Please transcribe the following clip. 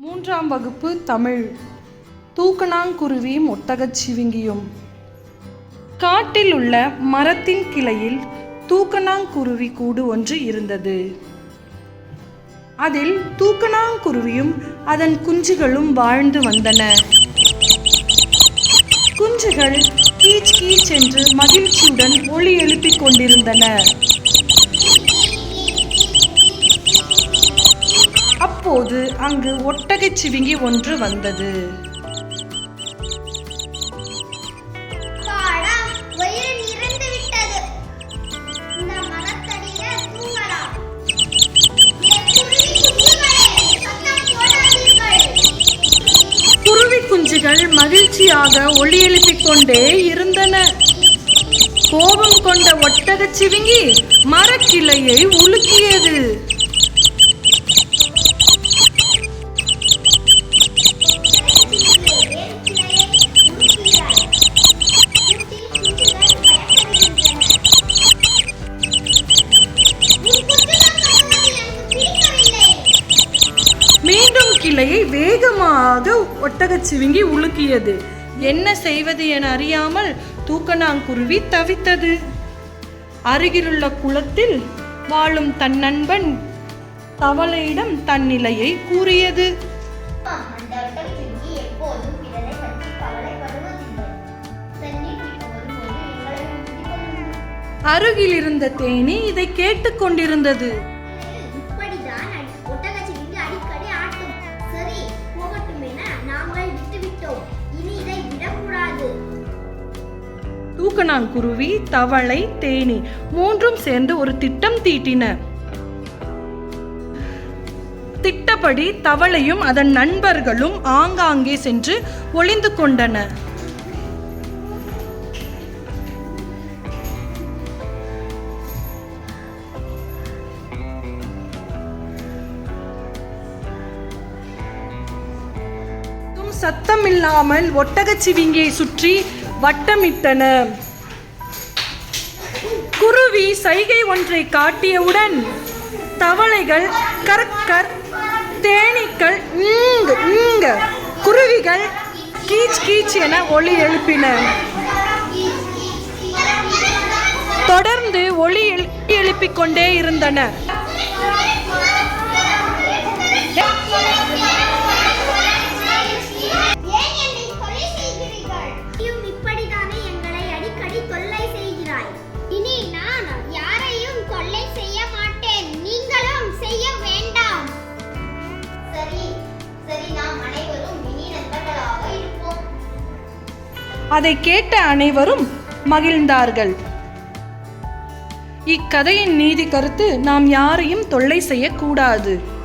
மூன்றாம் வகுப்பு தமிழ். தூக்கணாங்குருவியும் ஒட்டகச் சிவிங்கியும். காட்டில் உள்ள மரத்தின் கிளையில் தூக்கணாங்குருவி கூடு ஒன்று இருந்தது. அதில் தூக்கணாங்குருவியும் அதன் குஞ்சுகளும் வாழ்ந்து வந்தன. குஞ்சுகள் கீச் கீச் என்று மகிழ்ச்சியுடன் ஒளி எழுப்பிக் கொண்டிருந்தன. அப்போது அங்கு ஒட்டகச் சிவிங்கி ஒன்று வந்தது. குஞ்சுகள் மகிழ்ச்சியாக ஒளி எழுப்பிக் கொண்டே இருந்தன. கோபம் கொண்ட ஒட்டகச் சிவிங்கி மரக்கிளையை உலுக்கியது. கிளையை வேகமாக ஒட்டகச் சிவிங்கி உலுக்கியது. என்ன செய்வது என அறியாமல் தூக்கணாங்குருவி தவித்தது. அருகிலுள்ள குளத்தில் வாழும் தன் நண்பன் தவளையிடம் தன் நிலையை கூறியது. அருகில் இருந்த தேனி இதை கேட்டுக்கொண்டிருந்தது தூக்கணாங்குருவி தவளை தேனி மூன்றும் சேர்ந்து ஒரு திட்டம் தீட்டின. திட்டப்படி தவளையும் அதன் நண்பர்களும் ஆங்காங்கே சென்று ஒளிந்து கொண்டன. சத்தமில்லாமல் ஒட்டகச் சிவிங்கியை சுற்றி வட்டமிட்டன. குருவி சைகை ஒன்றை காட்டியவுடன் தவளைகள் கற்கர் தேனீக்கள் ஈங்கு ஈங்க. குருவிகள் கீச் கீச் என ஒலி எழுப்பின. தொடர்ந்து ஒளி எழுப்பிக் கொண்டே இருந்தன. அதை கேட்ட அனைவரும் மகிழ்ந்தார்கள். இக்கதையின் நீதி கருத்து நாம் யாரையும் தொல்லை செய்யக்கூடாது.